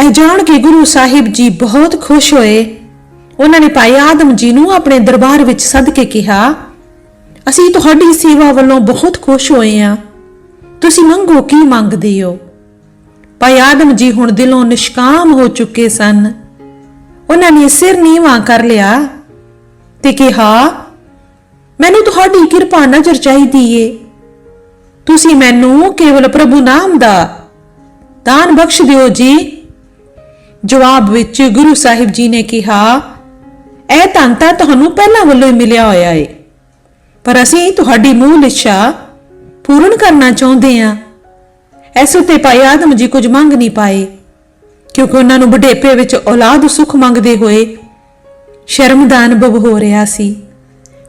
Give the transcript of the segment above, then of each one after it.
ਇਹ ਜਾਣ ਕੇ ਗੁਰੂ ਸਾਹਿਬ ਜੀ ਬਹੁਤ ਖੁਸ਼ ਹੋਏ। ਉਹਨਾਂ ਨੇ ਭਾਈ ਆਦਮ ਜੀ ਨੂੰ ਆਪਣੇ ਦਰਬਾਰ ਵਿੱਚ ਸੱਦ ਕੇ ਕਿਹਾ, ਅਸੀਂ ਤੁਹਾਡੀ ਸੇਵਾ ਵੱਲੋਂ ਬਹੁਤ ਖੁਸ਼ ਹੋਏ ਹਾਂ। ਤੁਸੀਂ ਮੰਗੋ ਕੀ ਮੰਗਦੇ ਹੋ? ਭਾਈ ਆਦਮ ਜੀ ਹੁਣ ਦਿਲੋਂ ਨਿਸ਼ਕਾਮ ਹੋ ਚੁੱਕੇ ਸਨ। ਉਹਨਾਂ ਨੇ ਸਿਰ ਨੀਵਾਂ ਕਰ ਲਿਆ ਤੇ ਕਿਹਾ, ਮੈਨੂੰ ਤੁਹਾਡੀ ਕਿਰਪਾ ਨਜ਼ਰ ਚਾਹੀਦੀ ਏ। ਤੁਸੀਂ ਮੈਨੂੰ ਕੇਵਲ ਪ੍ਰਭੂ ਨਾਮ ਦਾ ਦਾਨ ਬਖਸ਼ ਦਿਓ ਜੀ। ਜਵਾਬ ਵਿੱਚ ਗੁਰੂ ਸਾਹਿਬ ਜੀ ਨੇ ਕਿਹਾ, ਇਹ ਧਨ ਤਾਂ ਤੁਹਾਨੂੰ ਪਹਿਲਾਂ ਵੱਲੋਂ ਹੀ ਮਿਲਿਆ ਹੋਇਆ ਏ। ਪਰ ਅਸੀਂ ਤੁਹਾਡੀ ਮੂਲ ਇੱਛਾ ਪੂਰਨ ਕਰਨਾ ਚਾਹੁੰਦੇ ਹਾਂ ਇਸ ਉੱਤੇ ਭਾਈ ਆਦਮ ਜੀ ਕੁਝ ਮੰਗ ਨਹੀਂ ਪਾਏ, ਕਿਉਂਕਿ ਉਹਨਾਂ ਨੂੰ ਬੁਢੇਪੇ ਵਿੱਚ ਔਲਾਦ ਸੁਖ ਮੰਗਦੇ ਹੋਏ ਸ਼ਰਮ ਦਾ ਅਨੁਭਵ ਹੋ ਰਿਹਾ ਸੀ।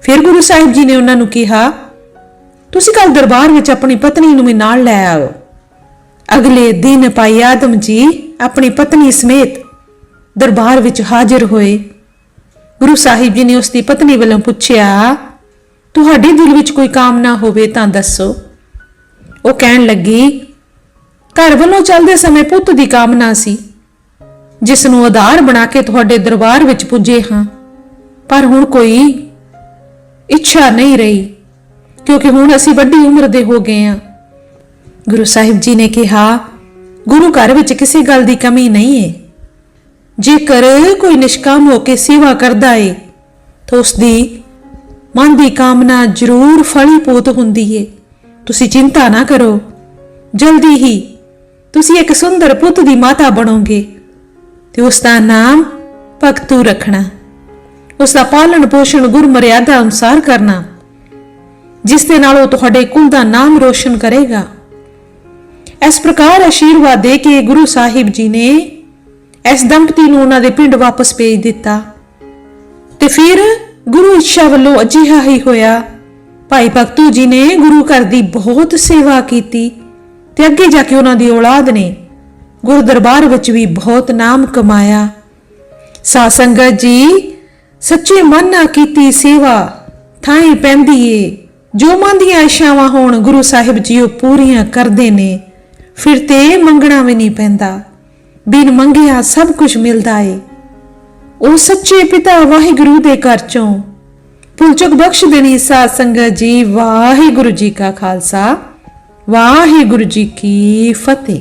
ਫਿਰ ਗੁਰੂ ਸਾਹਿਬ ਜੀ ਨੇ ਉਹਨਾਂ ਨੂੰ ਕਿਹਾ, ਤੁਸੀਂ ਕੱਲ ਦਰਬਾਰ ਵਿੱਚ ਆਪਣੀ ਪਤਨੀ ਨੂੰ ਵੀ ਨਾਲ ਲੈ ਆਓ। ਅਗਲੇ ਦਿਨ ਭਾਈ ਆਦਮ ਜੀ ਆਪਣੀ ਪਤਨੀ ਸਮੇਤ ਦਰਬਾਰ ਵਿੱਚ ਹਾਜ਼ਰ ਹੋਏ। ਗੁਰੂ ਸਾਹਿਬ ਜੀ ਨੇ ਉਸ ਦੀ ਪਤਨੀ ਵੱਲੋਂ ਪੁੱਛਿਆ, ਤੁਹਾਡੇ ਦਿਲ ਵਿੱਚ ਕੋਈ ਕਾਮਨਾ ਹੋਵੇ ਤਾਂ ਦੱਸੋ। ਉਹ ਕਹਿਣ ਲੱਗੀ, ਘਰ ਵੱਲੋਂ ਚੱਲਦੇ ਸਮੇਂ ਪੁੱਤ ਦੀ ਕਾਮਨਾ ਸੀ। ਜਿਸ ਨੂੰ ਆਧਾਰ ਬਣਾ ਕੇ ਤੁਹਾਡੇ ਦਰਬਾਰ ਵਿੱਚ ਪੁੱਜੇ ਹਾਂ, ਪਰ ਹੁਣ ਕੋਈ ਇੱਛਾ ਨਹੀਂ ਰਹੀ, ਕਿਉਂਕਿ ਹੁਣ ਅਸੀਂ ਵੱਡੀ ਉਮਰ ਦੇ ਹੋ ਗਏ ਹਾਂ। ਗੁਰੂ ਸਾਹਿਬ ਜੀ ਨੇ ਕਿਹਾ ਗੁਰੂ ਘਰ ਵਿੱਚ ਕਿਸੇ ਗੱਲ ਦੀ ਕਮੀ ਨਹੀਂ ਹੈ ਜੇਕਰ ਕੋਈ ਨਿਸ਼ਕਾਮ ਹੋ ਕੇ ਸੇਵਾ ਕਰਦਾ ਏ, ਤਾਂ ਉਸ ਦੀ ਮਨ ਦੀ ਕਾਮਨਾ ਜ਼ਰੂਰ ਫਲੀਭੂਤ ਹੁੰਦੀ ਏ। ਤੁਸੀਂ ਚਿੰਤਾ ਨਾ ਕਰੋ। ਜਲਦੀ ਹੀ ਤੁਸੀਂ ਇੱਕ ਸੁੰਦਰ ਪੁੱਤ ਦੀ ਮਾਤਾ ਬਣੋਗੇ ਤੇ ਉਸ ਦਾ ਨਾਮ ਭਗਤੂ ਰੱਖਣਾ। ਉਸ ਦਾ ਪਾਲਣ ਪੋਸ਼ਣ ਗੁਰ ਮਰਿਆਦਾ ਅਨੁਸਾਰ ਕਰਨਾ, ਜਿਸ ਦੇ ਨਾਲ ਉਹ ਤੁਹਾਡੇ ਕੁਲ ਦਾ ਨਾਮ ਰੋਸ਼ਨ ਕਰੇਗਾ। ਇਸ ਪ੍ਰਕਾਰ ਆਸ਼ੀਰਵਾਦ ਦੇ ਕੇ ਗੁਰੂ ਸਾਹਿਬ ਜੀ ਨੇ ਇਸ ਦੰਪਤੀ ਨੂੰ ਉਹਨਾਂ ਦੇ ਪਿੰਡ ਵਾਪਸ ਭੇਜ ਦਿੱਤਾ। ਤੇ ਫਿਰ ਗੁਰੂ ਇੱਛਾ ਵੱਲੋਂ ਅਜਿਹਾ ਹੀ ਹੋਇਆ। ਭਾਈ ਭਗਤੂ ਜੀ ਨੇ ਗੁਰੂ ਘਰ ਦੀ ਬਹੁਤ ਸੇਵਾ ਕੀਤੀ ਤੇ ਅੱਗੇ ਜਾ ਕੇ ਉਹਨਾਂ ਦੀ ਔਲਾਦ ਨੇ ਗੁਰੂ ਦਰਬਾਰ ਵਿੱਚ ਵੀ ਬਹੁਤ ਨਾਮ ਕਮਾਇਆ। ਸਾਧ ਸੰਗਤ ਜੀ, ਸੱਚੇ ਮਨ ਨਾਲ ਕੀਤੀ ਸੇਵਾ ਥਾਈ ਪੈਂਦੀ ਏ। ਜੋ ਮਨ ਦੀਆਂ ਇਸ਼ਾਵਾਂ ਹੋਣ, ਗੁਰੂ ਸਾਹਿਬ ਜੀ ਉਹ ਪੂਰੀਆਂ ਕਰਦੇ ਨੇ। ਫਿਰ ਤੇ ਮੰਗਣਾ ਵੀ ਨਹੀਂ ਪੈਂਦਾ। ਬਿਨ ਮੰਗਿਆ ਸਭ ਕੁਝ ਮਿਲਦਾ ਏ। ਉਹ ਸੱਚੇ ਪਿਤਾ ਵਾਹਿਗੁਰੂ ਦੇ ਘਰ ਚੋਂ। ਪੁਲਚਕ ਬਖਸ਼ ਦੇਣੀ ਸਾਧ ਸੰਗਤ ਜੀ, ਵਾਹਿਗੁਰੂ ਜੀ ਕਾ ਖਾਲਸਾ, ਵਾਹਿਗੁਰੂ ਜੀ ਕੀ ਫਤਿਹ।